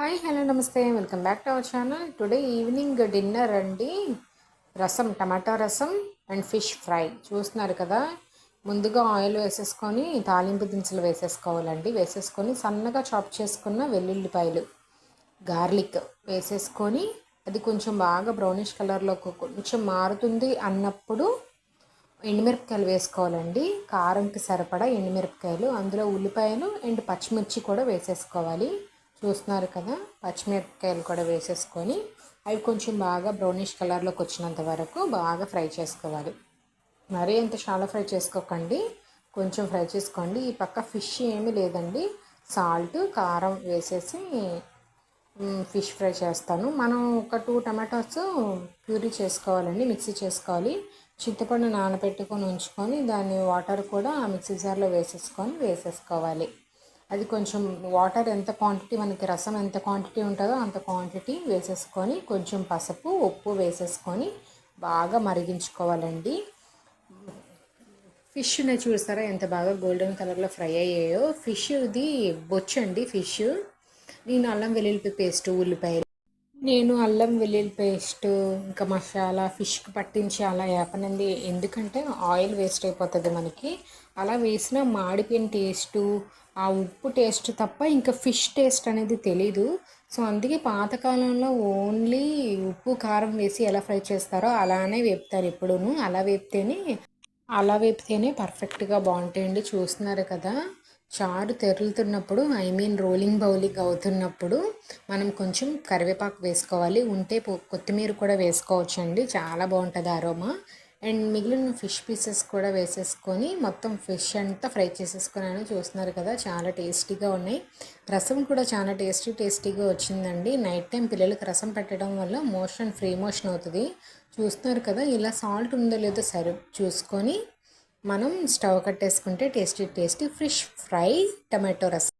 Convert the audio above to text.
Hi hello namaste. Welcome back to our channel. Today evening dinner అండి. రసం టమాటా రసం and fish fry. చూస్తున్నారు కదా? ముందుగా ఆయిల్ వేసేసుకొని తాలింపు దినుసులు వేసేసుకోవాలండి. వేసేసుకొని సన్నగా చాప్ చేసుకున్న వెల్లుల్లిపాయలు గార్లిక్ వేసేసుకొని అది కొంచెం బాగా బ్రౌనిష్ కలర్లో కొంచెం మారుతుంది అన్నప్పుడు ఎండుమిరపకాయలు వేసుకోవాలండి. కారంకి సరిపడా ఎండుమిరపకాయలు అందులో ఉల్లిపాయలు అండ్ పచ్చిమిర్చి కూడా వేసేసుకోవాలి. చూస్తున్నారు కదా పచ్చిమిరపకాయలు కూడా వేసేసుకొని అవి కొంచెం బాగా బ్రౌనిష్ కలర్లోకి వచ్చినంత వరకు బాగా ఫ్రై చేసుకోవాలి. మరీ అంత చాలా ఫ్రై చేసుకోకండి కొంచెం ఫ్రై చేసుకోండి. ఈ పక్క ఫిష్ ఏమీ లేదండి. సాల్ట్ కారం వేసేసి ఫిష్ ఫ్రై చేస్తాను. మనం ఒక టూ టమాటోస్ ప్యూరీ చేసుకోవాలండి మిక్సీ చేసుకోవాలి. చింతపండు నానబెట్టుకొని ఉంచుకొని దాన్ని వాటర్ కూడా మిక్సీ జార్లో వేసేసుకొని వేసేసుకోవాలి. అది కొంచెం వాటర్ ఎంత క్వాంటిటీ మనకి రసం ఎంత క్వాంటిటీ ఉంటుందో అంత క్వాంటిటీ వేసేసుకొని కొంచెం పసుపు ఉప్పు వేసేసుకొని బాగా మరిగించుకోవాలండి. ఫిష్ని చూస్తారా ఎంత బాగా గోల్డెన్ కలర్లో ఫ్రై అయ్యాయో. ఫిష్ ఇది బొచ్చండి ఫిష్ నేను అల్లం వెల్లుల్లి పేస్ట్ ఉల్లిపాయలు నేను అల్లం వెల్లుల్లి పేస్ట్ ఇంకా మసాలా ఫిష్కి పట్టించి అలా వేపనండి ఎందుకంటే ఆయిల్ వేస్ట్ అయిపోతుంది మనకి. అలా వేసిన మాడిపోయిన టేస్టు ఆ ఉప్పు టేస్ట్ తప్ప ఇంకా ఫిష్ టేస్ట్ అనేది తెలీదు. సో అందుకే పాతకాలంలో ఓన్లీ ఉప్పు కారం వేసి ఎలా ఫ్రై చేస్తారో అలానే వేపుతారు ఎప్పుడూను అలా వేపితేనే అలా వేపితేనే పర్ఫెక్ట్గా బాగుంటాయండి. చూస్తున్నారు కదా. చారు తెరులుతున్నప్పుడు ఐ మీన్ రోలింగ్ బౌలింగ్ అవుతున్నప్పుడు మనం కొంచెం కరివేపాకు వేసుకోవాలి. ఉంటే కొత్తిమీర కూడా వేసుకోవచ్చండి. చాలా బాగుంటుంది అరోమా. అండ్ మిగిలిన ఫిష్ పీసెస్ కూడా వేసేసుకొని మొత్తం ఫిష్ అంతా ఫ్రై చేసేసుకున్నాను. చూస్తున్నారు కదా చాలా టేస్టీగా ఉన్నాయి. రసం కూడా చాలా టేస్టీ టేస్టీగా వచ్చిందండి. నైట్ టైం పిల్లలకి రసం పెట్టడం వల్ల మోషన్ ఫ్రీ మోషన్ అవుతుంది. చూస్తున్నారు కదా ఇలా సాల్ట్ ఉందో లేదో సరే చూసుకొని మనం stove కట్టేసుకుంటే tasty tasty fish fry tomato rasam.